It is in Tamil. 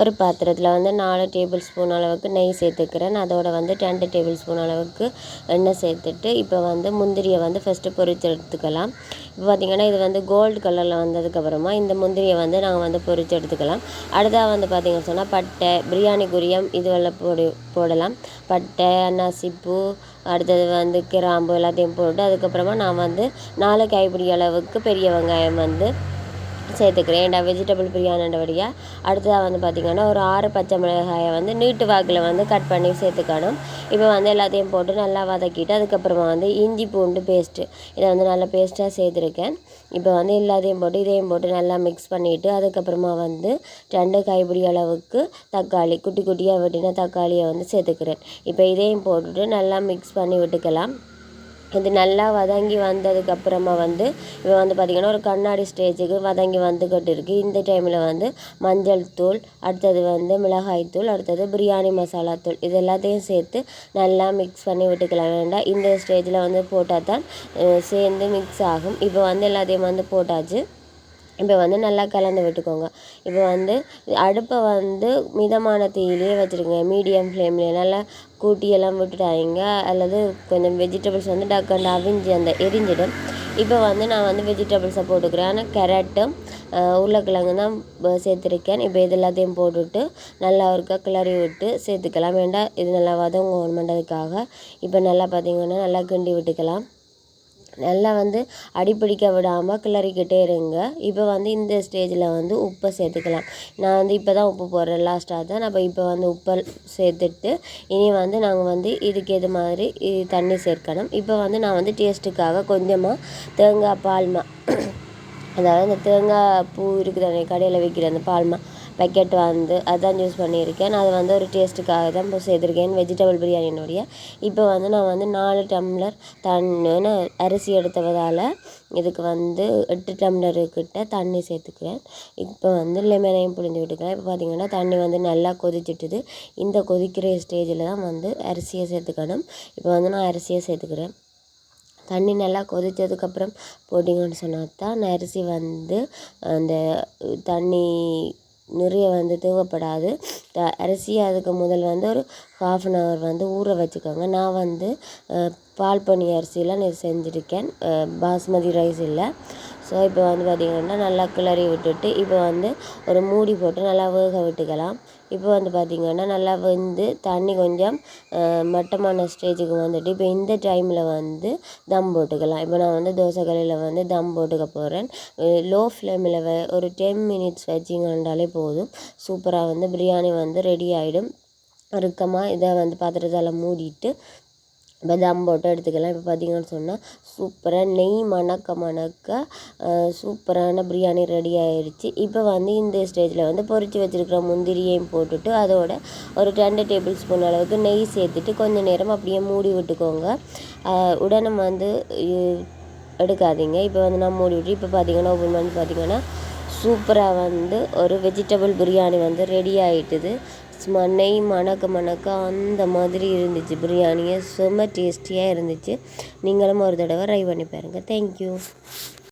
ஒரு பாத்திரத்தில் வந்து நாலு டேபிள் ஸ்பூன் அளவுக்கு நெய் சேர்த்துக்கிறேன். அதோட வந்து ரெண்டு டேபிள் ஸ்பூன் அளவுக்கு எண்ணெய் சேர்த்துட்டு இப்போ வந்து முந்திரியை வந்து ஃபஸ்ட்டு பொரிச்சு எடுத்துக்கலாம் இப்போ பார்த்திங்கன்னா இது வந்து கோல்டு கலரில் வந்ததுக்கப்புறமா இந்த முந்திரியை வந்து நாங்கள் வந்து பொரிச்சு எடுத்துக்கலாம் அடுத்ததாக வந்து பார்த்திங்கன்னு சொன்னால் பட்டை பிரியாணி குரியம் இதுவெல்லாம் போடு போடலாம். பட்டை அன்னாசிப்பூ அடுத்தது வந்து கிராம்பு எல்லாத்தையும் போட்டு அதுக்கப்புறமா நான் வந்து நாலு கைப்பிடி அளவுக்கு பெரிய வெங்காயம் வந்து சேர்த்துக்கிறேன். ஏன்டா வெஜிடபிள் பிரியாணின்றபடியாக அடுத்ததாக வந்து பார்த்திங்கன்னா ஒரு ஆறு பச்சை மிளகாயை வந்து நீட்டு வாக்கில் வந்து கட் பண்ணி சேர்த்துக்கணும். இப்போ வந்து எல்லாத்தையும் போட்டு நல்லா வதக்கிட்டு அதுக்கப்புறமா வந்து இஞ்சி பூண்டு பேஸ்ட்டு இதை வந்து நல்லா பேஸ்ட்டாக சேர்த்துருக்கேன். இப்போ வந்து எல்லாத்தையும் போட்டு இதையும் போட்டு நல்லா மிக்ஸ் பண்ணிவிட்டு அதுக்கப்புறமா வந்து ரெண்டு கைப்பிடி அளவுக்கு தக்காளி குட்டி குட்டியாக வெட்டின தக்காளியை வந்து சேர்த்துக்கிறேன். இப்போ இதையும் போட்டுட்டு நல்லா மிக்ஸ் பண்ணி விட்டுக்கலாம். இது நல்லா வதங்கி வந்ததுக்கப்புறமா வந்து இப்போ வந்து பார்த்திங்கன்னா ஒரு கண்ணாடி ஸ்டேஜுக்கு வதங்கி வந்துக்கிட்டு இருக்குது இந்த டைமில் வந்து மஞ்சள் தூள் அடுத்தது வந்து மிளகாய் தூள் அடுத்தது பிரியாணி மசாலா தூள் இது எல்லாத்தையும் சேர்த்து நல்லா மிக்ஸ் பண்ணி விட்டுக்கலாம். வேண்டாம். இந்த ஸ்டேஜில் வந்து போட்டால் தான் சேர்ந்து மிக்ஸ் ஆகும். இப்போ வந்து எல்லாத்தையும் வந்து போட்டாச்சு. இப்போ வந்து நல்லா கலந்து விட்டுக்கோங்க. இப்போ வந்து அடுப்பை வந்து மிதமான தீயிலே வச்சுருங்க. மீடியம் ஃப்ளேம்லேயே நல்லா கூட்டியெல்லாம் விட்டுட்டாங்க அல்லது கொஞ்சம் வெஜிடபிள்ஸ் வந்து டக்குன்னு அவிஞ்சு அந்த எரிஞ்சிடும். இப்போ வந்து நான் வந்து வெஜிடபிள்ஸை போட்டுக்கிறேன். ஆனால் கேரட்டும் உருளைக்கிழங்கு தான் சேர்த்துருக்கேன். இப்போ இது எல்லாத்தையும் போட்டுவிட்டு நல்லா ஒருக்கா கிளறி விட்டு சேர்த்துக்கலாம். வேண்டாம் இது நல்லா வதங்கணுமென்றதுக்காக இப்போ நல்லா பார்த்திங்கன்னா நல்லா கிண்டி விட்டுக்கலாம். நல்லா வந்து அடிப்பிடிக்க விடாமல் கிளறிக்கிட்டே இருங்க. இப்போ வந்து இந்த ஸ்டேஜில் வந்து உப்பை சேர்த்துக்கலாம். நான் வந்து இப்போ தான் உப்பு போடுறேன். லாஸ்ட்டாக தான் நம்ம இப்போ வந்து உப்பை சேர்த்துட்டு இனி வந்து நாங்கள் வந்து இதுக்கு எது மாதிரி தண்ணி சேர்க்கணும். இப்போ வந்து நான் வந்து டேஸ்ட்டுக்காக கொஞ்சமாக தேங்காய் பால்மா அதாவது இந்த தேங்காய் பூ இருக்குது கடையில் விற்கிற அந்த பால்மா பக்கெட் வந்து அதுதான் யூஸ் பண்ணியிருக்கேன். நான் அது வந்து ஒரு டேஸ்ட்டுக்காக தான் இப்போ சேர்த்துருக்கேன் வெஜிடபிள் பிரியாணினுடைய இப்போ வந்து நான் வந்து நாலு டம்ளர் தண்ணின்னு அரிசி எடுத்ததால் இதுக்கு வந்து எட்டு டம்ளர் கிட்ட தண்ணி சேர்த்துக்குவேன். இப்போ வந்து லெமனையும் புழிஞ்சு விட்டுக்கிறேன் இப்போ பார்த்திங்கன்னா தண்ணி வந்து நல்லா கொதிச்சுட்டுது. இந்த கொதிக்கிற ஸ்டேஜில் தான் வந்து அரிசியை சேர்த்துக்கணும். இப்போ வந்து நான் அரிசியை சேர்த்துக்கிறேன். தண்ணி நல்லா கொதித்ததுக்கப்புறம் போட்டிங்கன்னு சொன்னால் தான் அரிசி வந்து அந்த தண்ணி நிறைய வந்து தேவைப்படாது. த அரிசியை அதுக்கு முதல் வந்து ஒரு ஹாஃப் அன் ஹவர் வந்து ஊற வச்சுக்கோங்க. நான் வந்து பால் பனி அரிசியில் நான் செஞ்சுருக்கேன். பாஸ்மதி ரைஸ் இல்லை. ஸோ இப்போ வந்து பார்த்திங்கன்னா நல்லா கிளறி விட்டுட்டு இப்போ வந்து ஒரு மூடி போட்டு நல்லா வேக விட்டுக்கலாம். இப்போ வந்து பார்த்திங்கன்னா நல்லா வெந்து தண்ணி கொஞ்சம் மட்டமான ஸ்டேஜுக்கு வந்துட்டு இப்போ இந்த டைமில் வந்து தம் போட்டுக்கலாம். இப்போ நான் வந்து தோசைக்கல்லில் வந்து தம் போட்டுக்க போகிறேன் லோ ஃப்ளேமில் வ ஒரு டென் மினிட்ஸ் வச்சிங்கன்றாலே போதும். சூப்பராக வந்து பிரியாணி வந்து ரெடி ஆகிடும் இறுக்கமாக இதை வந்து பாத்திரத்தால் மூடிட்டு இப்போ தம் போட்டு எடுத்துக்கலாம். இப்போ பார்த்தீங்கன்னு சொன்னால் சூப்பராக நெய் மணக்க மணக்க சூப்பரான பிரியாணி ரெடி ஆயிடுச்சு இப்போ வந்து இந்த ஸ்டேஜில் வந்து பொறிச்சு வச்சுருக்கிற முந்திரியையும் போட்டுட்டு அதோட ஒரு ரெண்டு டேபிள் ஸ்பூன் அளவுக்கு நெய் சேர்த்துட்டு கொஞ்சம் நேரம் அப்படியே மூடி விட்டுக்கோங்க. உடனே வந்து எடுக்காதீங்க. இப்போ வந்து நான் மூடி விட்டு இப்போ பார்த்தீங்கன்னா ஓப்பன் பண்ணி பார்த்திங்கன்னா சூப்பராக வந்து ஒரு வெஜிடபிள் பிரியாணி வந்து ரெடி ஆகிட்டுது சும்மா நெய் மணக்க மணக்க அந்த மாதிரி இருந்துச்சு. பிரியாணியே செம்ம டேஸ்டியாக இருந்துச்சு. நீங்களும் ஒரு தடவை ட்ரை பண்ணி பாருங்கள் தேங்க்யூ